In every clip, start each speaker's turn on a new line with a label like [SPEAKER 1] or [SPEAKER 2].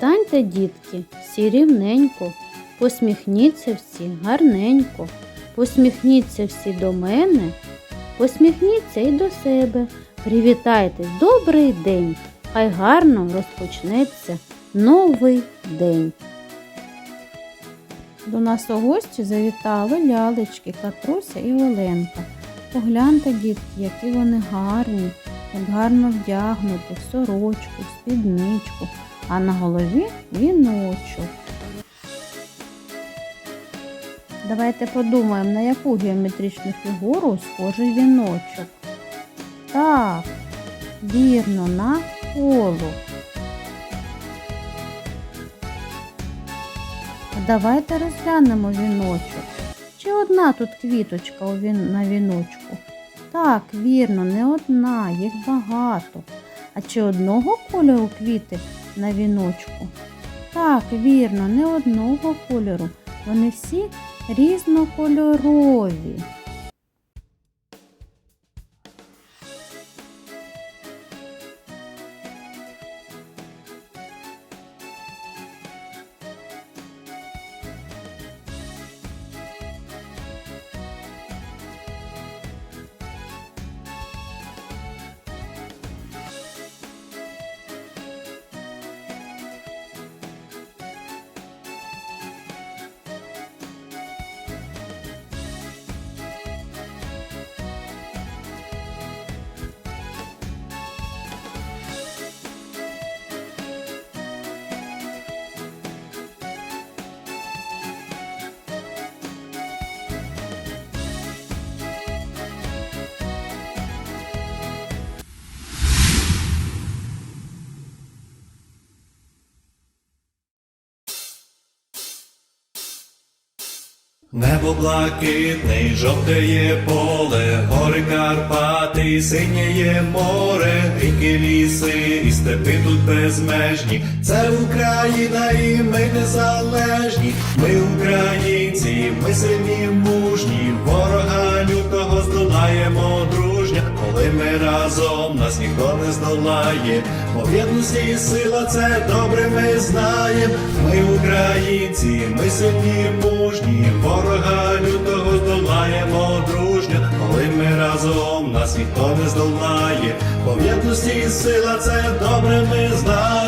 [SPEAKER 1] Станьте, дітки, всі рівненько, посміхніться всі гарненько, посміхніться всі до мене, посміхніться і до себе. Привітайте, добрий день! Хай гарно розпочнеться новий день. До нас у гості завітали лялечки Катруся і Оленка. Погляньте, дітки, які вони гарні, як гарно вдягнуті в сорочку, в спідничку, а на голові віночок. Давайте подумаємо, на яку геометричну фігуру схожий віночок. Так, вірно, на коло. Давайте розглянемо віночок. Чи одна тут квіточка на віночку? Так, вірно, не одна, їх багато. А чи одного кольору квіти на віночку? Так, вірно, не одного кольору. Вони всі різнокольорові.
[SPEAKER 2] Небо блакитний, жовтеє поле, гори Карпати, синєє море, ріки, ліси і степи тут безмежні. Це Україна і ми незалежні. Ми українці, ми сильні, мужні, ворога лютого здолаємо дружня. Коли ми разом нас ніхто не здолає, бо єдності сила це добре ми знаємо. Ми українці, ми сильні, мужні, ворога лютого здолаємо дружньо. Коли ми разом нас ніхто не здолає, бо єдності сила це добре ми знаємо.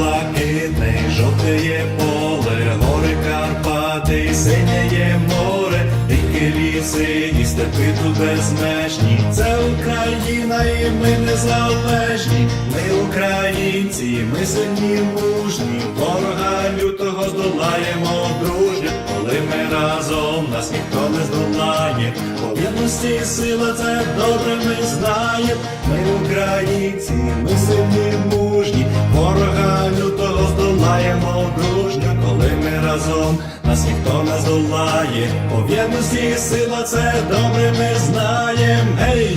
[SPEAKER 2] Небо блакитне, жовтеє поле, гори Карпати, синєє море, ріки ліси і степи тут безмежні. Це Україна і ми незалежні. Ми українці, ми сильні мужні, ворога лютого здолаємо дружньо, коли ми разом нас ніхто не здолає. Єдності сила це добре ми знаємо. Ми українці, ми сильні мужні, ворога лютого здолаємо дружньо, коли ми разом нас ніхто не здолає. По єдності сила це добре ми знаємо. Гей!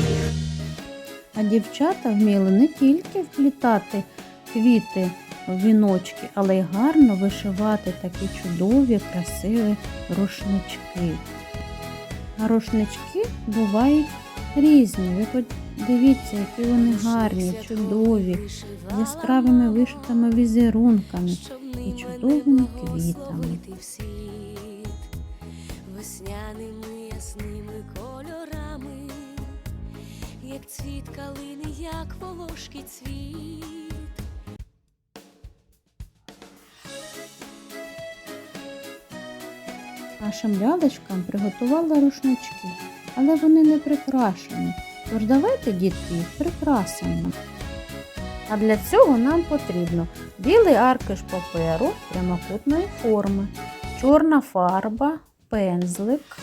[SPEAKER 1] А дівчата вміли не тільки вплітати квіти в віночки, але й гарно вишивати такі чудові, красиві рушнички. А рушнички бувають різні. Ви подивіться, які вони гарні, чудові, з яскравими вишитими візерунками і чудовими квітами.
[SPEAKER 3] Весняними ясними кольорами, як цвіт калини, як волошки цвіт.
[SPEAKER 1] Нашим лялечкам приготувала рушнички, але вони не прикрашені. Тож давайте, дітки, їх прикрасимо. А для цього нам потрібно білий аркиш паперу прямокутної форми, чорна фарба, пензлик,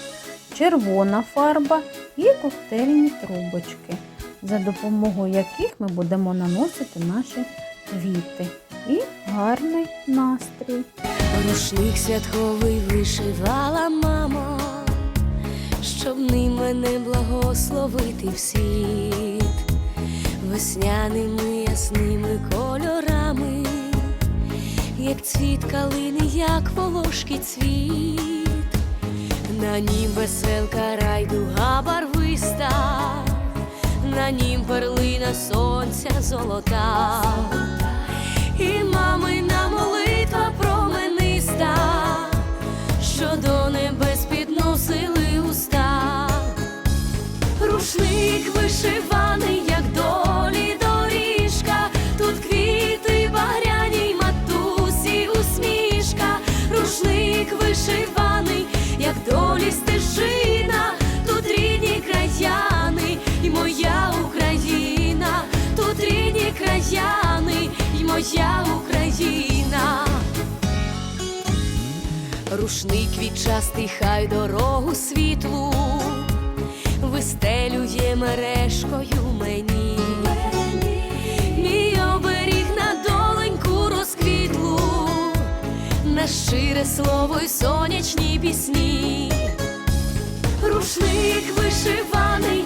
[SPEAKER 1] червона фарба і коктейльні трубочки, за допомогою яких ми будемо наносити наші квіти і гарний настрій.
[SPEAKER 3] Рушник святковий вишивала щоб ним мене благословити в весняними ясними кольорами, як цвіт калини, як волошки цвіт, на нім веселка райдуга барвиста, на нім перлина сонця золота, і мамина молитва промениста, що до вишиваний, як долі доріжка, тут квіти багряні, матусі усмішка, рушник вишиваний, як долі стежина, тут рідні краяни, і моя Україна, тут рідні краяни, і моя Україна. Рушник квітчастий, хай дорогу світлу вистелює мережкою мені. Мій оберіг на доленьку розквітлу, на щире слово й сонячні пісні. Рушник вишиваний,